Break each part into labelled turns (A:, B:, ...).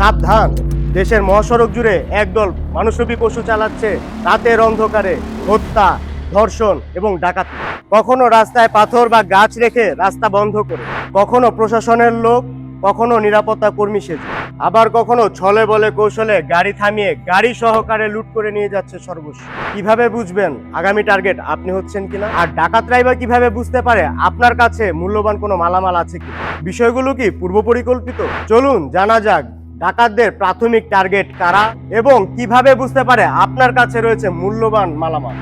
A: সাবধান। দেশের মহাসড়ক জুড়ে একদল মানুষরূপী পশু চালাচ্ছে রাতের অন্ধকারে হত্যা, ধর্ষণ এবং ডাকাতি। কখনো রাস্তায় পাথর বা গাছ রেখে রাস্তা বন্ধ করে, কখনো প্রশাসনের লোক, কখনো নিরাপত্তা কর্মী সেজে। আবার কখনো ছলে বলে কৌশলে গাড়ি থামিয়ে গাড়ি সহকারে লুট করে নিয়ে যাচ্ছে সর্বস্ব। কীভাবে বুঝবেন আগামী টার্গেট আপনি হচ্ছেন কিনা? আর ডাকাতরাই বা কীভাবে বুঝতে পারে আপনার কাছে মূল্যবান কোনো মালামাল আছে কি বিষয়গুলো কি পূর্ব পরিকল্পিত চলুন জানা যাক ডাকাতদের প্রাথমিক টার্গেট কারা এবং কীভাবে বুঝতে পারে আপনার কাছে রয়েছে মূল্যবান মালামাল?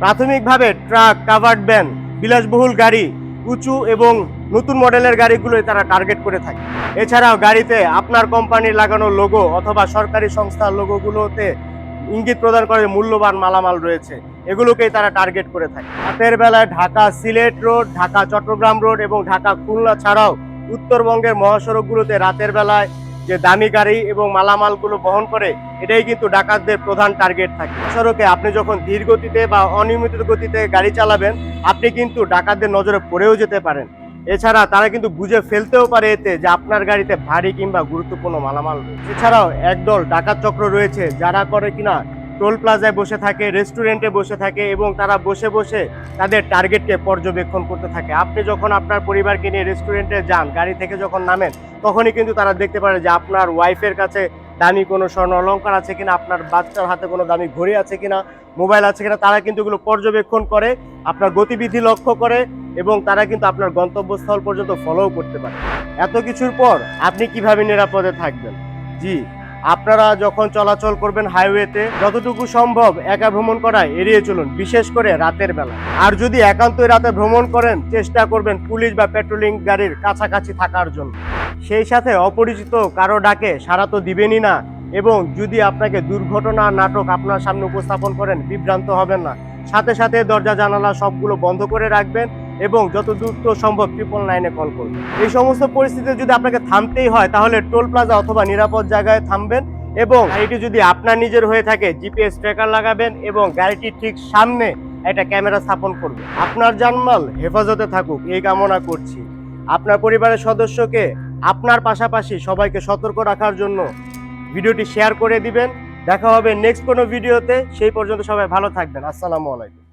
A: প্রাথমিকভাবে ট্রাক, কাভার্ড ভ্যান, বিলাসবহুল গাড়ি, উঁচু এবং নতুন মডেলের গাড়িগুলোই তারা টার্গেট করে থাকে। এছাড়াও গাড়িতে আপনার কোম্পানির লাগানো লোগো অথবা সরকারি সংস্থার লোগোগুলোতে ইঙ্গিত প্রদান করে মূল্যবান মালামাল রয়েছে। এগুলোকেই তারা টার্গেট করে থাকে। রাতের বেলায় ঢাকা সিলেট রোড, ঢাকা চট্টগ্রাম রোড এবং ঢাকা খুলনা ছাড়াও উত্তরবঙ্গের মহাসড়কগুলোতে রাতের বেলায় যে দামি গাড়ি এবং মালামালগুলো বহন করে, এটাই কিন্তু ডাকাতদের প্রধান টার্গেট থাকে। সড়কে আপনি যখন ধীর গতিতে বা অনিয়মিত গতিতে গাড়ি চালাবেন, আপনি কিন্তু ডাকাতদের নজরে পড়েও যেতে পারেন। এছাড়া তারা কিন্তু বুঝে ফেলতেও পারে এতে যে আপনার গাড়িতে ভারী কিংবা গুরুত্বপূর্ণ মালামাল এছাড়াও একদল ডাকাত চক্র রয়েছে, যারা করে কিনা টোল প্লাজায় বসে থাকে, রেস্টুরেন্টে বসে থাকে এবং তারা বসে বসে তাদের টার্গেটকে পর্যবেক্ষণ করতে থাকে। আপনি যখন আপনার পরিবারকে নিয়ে রেস্টুরেন্টে যান, গাড়ি থেকে যখন নামেন, তখনই কিন্তু তারা দেখতে পারে যে আপনার ওয়াইফের কাছে দামি কোনো স্বর্ণ অলঙ্কার আছে কিনা, আপনার বাচ্চার হাতে কোনো দামি ঘড়ি আছে কিনা মোবাইল আছে কিনা, তারা কিন্তু এগুলো পর্যবেক্ষণ করে, আপনার গতিবিধি লক্ষ্য করে এবং তারা কিন্তু আপনার গন্তব্যস্থল পর্যন্ত ফলোও করতে পারে। এত কিছুর পর আপনি কীভাবে নিরাপদে থাকবেন? জি। আপনারা যখন চলাচল করবেন হাইওয়েতে যতটুকু সম্ভব একা ভ্রমণ করা এড়িয়ে চলুন, বিশেষ করে রাতের বেলা। আর যদি একান্তই রাতে ভ্রমণ করেন, চেষ্টা করবেন পুলিশ বা পেট্রোলিং গাড়ির কাছাকাছি থাকার জন্য। সেই সাথে অপরিচিত কারও ডাকে সারা তো দিবেনই না, এবং যদি আপনাকে দুর্ঘটনা নাটক আপনার সামনে উপস্থাপন করেন, বিভ্রান্ত হবেন না। সাথে সাথে দরজা জানালা সবগুলো বন্ধ করে রাখবেন এবং যত দ্রুত সম্ভব ট্রিপল নাইনে কল করবেন এই সমস্ত পরিস্থিতিতে যদি আপনাকে থামতেই হয়, তাহলে টোল প্লাজা অথবা নিরাপদ জায়গায় থামবেন এবং এটি যদি আপনার নিজের হয়ে থাকে জিপিএস ট্র্যাকার লাগাবেন এবং গাড়িটির ঠিক সামনে একটা ক্যামেরা স্থাপন করবেন। আপনার জানমাল হেফাজতে থাকুক, এই কামনা করছি। আপনার পরিবারের সদস্যকে আপনার পাশাপাশি সবাইকে সতর্ক রাখার জন্য ভিডিওটি শেয়ার করে দিবেন। দেখা হবে নেক্সট কোনো ভিডিওতে। সেই পর্যন্ত সবাই ভালো থাকবেন। আসসালামু আলাইকুম।